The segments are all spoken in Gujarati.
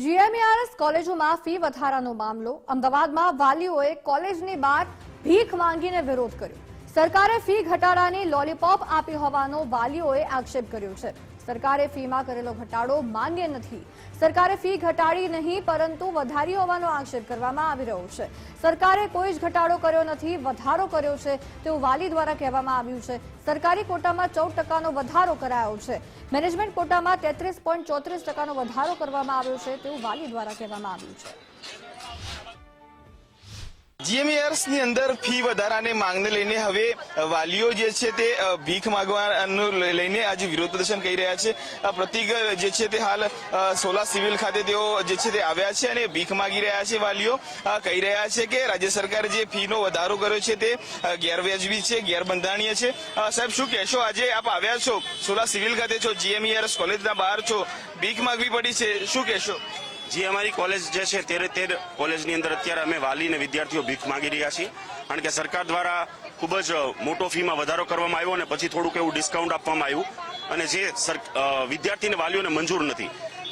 જીએમઆરએસ કોલેજોમાં ફી વધારાનો મામલો. અમદાવાદમાં વાલીઓએ કોલેજની બહાર ભીખ માંગીને વિરોધ કર્યો. સરકારે ફી ઘટાડાની લોલીપોપ આપી હોવાનો વાલીઓએ આક્ષેપ કર્યો છે. સરકારે ફીમાં કરેલો ઘટાડો માન્ય નથી. સરકારે ફી ઘટાડી નહીં, પરંતુ વધારી હોવાનો આક્ષેપ કરવામાં આવી રહ્યો છે. સરકારે કોઈ જ ઘટાડો કર્યો નથી, વધારો કર્યો છે તેવું વાલી દ્વારા કહેવામાં આવ્યું છે. સરકારી કોટામાં ચૌદ ટકાનો વધારો કરાયો છે. મેનેજમેન્ટ કોટામાં તેત્રીસ પોઈન્ટ ચોત્રીસ ટકાનો વધારો કરવામાં આવ્યો છે તેવું વાલી દ્વારા કહેવામાં આવ્યું છે. જીએમઆરએસની અંદર ફી વધારાને માંગને લઈને હવે વાલીઓ જે છે તે ભીખ માંગવાનું લઈને આજે વિરોધ પ્રદર્શન કરી રહ્યા છે. પ્રતિક જે છે તે હાલ સોલા સિવિલ ખાતે તેઓ જે છે તે આવ્યા છે અને ભીખ માંગી રહ્યા છે વાલીઓ. કહી રહ્યા છે કે રાજ્ય સરકારે જે ફીનો વધારો કર્યો છે તે અ, ગેરવ્યાજબી છે ગેરબંધારણીય છે. સાહેબ શું કહેશો? આજે આપ આવ્યા છો સોલા સિવિલ ખાતે છો જીએમઆરએસ કોલેજના બહાર છો ભીખ માંગવી પડી છે. શું કહેશો? જે અમારી કોલેજ જે છે તેરે તેર કોલેજની અંદર અત્યારે અમે વાલી અને વિદ્યાર્થીઓ ભીખ માગી રહ્યા છીએ. કારણ કે સરકાર દ્વારા ખૂબ જ મોટો ફીમાં વધારો કરવામાં આવ્યો અને પછી થોડુંક એવું ડિસ્કાઉન્ટ આપવામાં આવ્યું. અને જે સર- અ, વિદ્યાર્થી અને વાલીઓને મંજૂર નથી.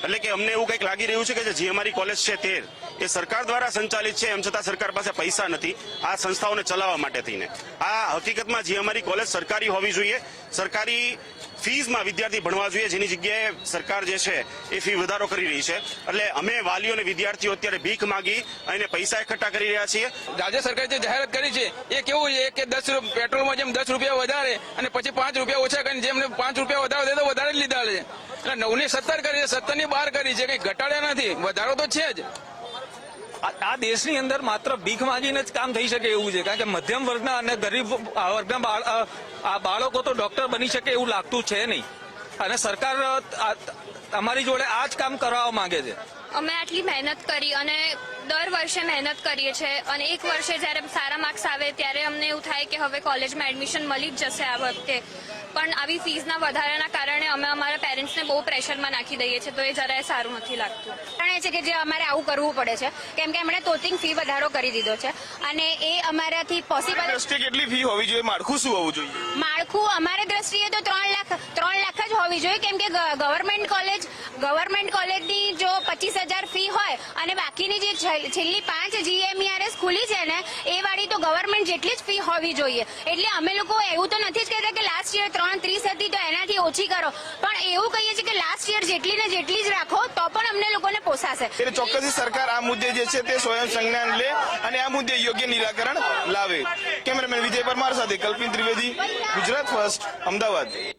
એટલે કે અમને એવું કંઈક લાગી રહ્યું છે કે જે અમારી કોલેજ છે તેર એ સરકાર દ્વારા સંચાલિત છે, એમ છતાં સરકાર પાસે પૈસા નથી. આ સંસ્થાઓને ચલાવવા માટે થઈને. આ હકીકતમાં જે અમારી કોલેજ સરકારી હોવી જોઈએ, સરકારી ફીઝમાં વિદ્યાર્થી ભણવા જોઈએ, જેની જગ્યાએ સરકાર જે છે, એ ફી વધારો કરી રહી છે. એટલે અમે વાલીઓ અને વિદ્યાર્થીઓ અત્યારે ભીખ માંગી અને પૈસા એકઠા કરી રહ્યા છીએ. રાજ્ય સરકારે જે જાહેરાત કરી છે, એ કેવું છે? કે દસ પેટ્રોલમાં જેમ દસ રૂપિયા વધારે અને પછી પાંચ રૂપિયા ઓછા કરીને જેમને પાંચ રૂપિયા વધારે તો વધારે જ લીધા છે. એટલે નવની સત્તર કરી છે સત્તરની બાર કરી છે, કઈ ઘટાડ્યા નથી. વધારો તો છે જ. આ દેશની અંદર માત્ર ભીખ માંગીને જ કામ થઈ શકે એવું છે. કારણ કે મધ્યમ વર્ગના અને ગરીબ વર્ગના આ બાળકો તો ડોક્ટર બની શકે એવું લાગતું છે નહીં. અને સરકાર અમારી જોડે આ જ કામ કરાવવા માંગે છે. અમે આટલી મહેનત કરી અને દર વર્ષે મહેનત કરીએ છીએ અને એક વર્ષે જ્યારે સારા માર્ક્સ આવે ત્યારે અમને એવું થાય કે હવે કોલેજમાં એડમિશન મળી જ જશે આ વખતે. પણ આવી ફીઝના વધારાના કારણે બહુ પ્રેશરમાં નાખી દઈએ છીએ તો એ જરાય સારું નથી લાગતું. કારણ એ છે કે જે અમારે આવું કરવું પડે છે કેમ કે એમણે તોતિંગ ફી વધારો કરી દીધો છે અને એ અમારાથી પોસિબલ દ્રષ્ટિએ કેટલી ફી હોવી જોઈએ? માળખું શું હોવું જોઈએ? માળખું અમારી દ્રષ્ટિએ તો ત્રણ લાખ ત્રણ લાખ જ હોવી જોઈએ કેમ કે ગવર્મેન્ટ કોલેજ ગવર્મેન્ટ કોલેજની જો પચીસ હજાર ફી હોય અને બાકીની જે છેલ્લી- છેલ્લી પાંચ જીએમઈઆરએસ ખુલી છે ને એ વાળી તો ગવર્મેન્ટ જેટલી જ ફી હોવી જોઈએ. એટલે અમે લોકો એવું તો નથી જ કહેતા કે લાસ્ટ યર ત્રણ ત્રીસ હતી તો એનાથી ઓછી કરો. પણ એવું કહીએ છીએ કે લાસ્ટ યર જેટલી ને જેટલી જ રાખો, તો પણ અમને લોકોને પોસાશે. એટલે ચોક્કસથી સરકાર આ મુદ્દે જે છે તે સ્વયં સંજ્ઞાન લે અને આ મુદ્દે યોગ્ય નિરાકરણ લાવે. કેમેરામેન વિજય પરમાર સાથે કલ્પિન ત્રિવેદી, ગુજરાત ફર્સ્ટ અમદાવાદ.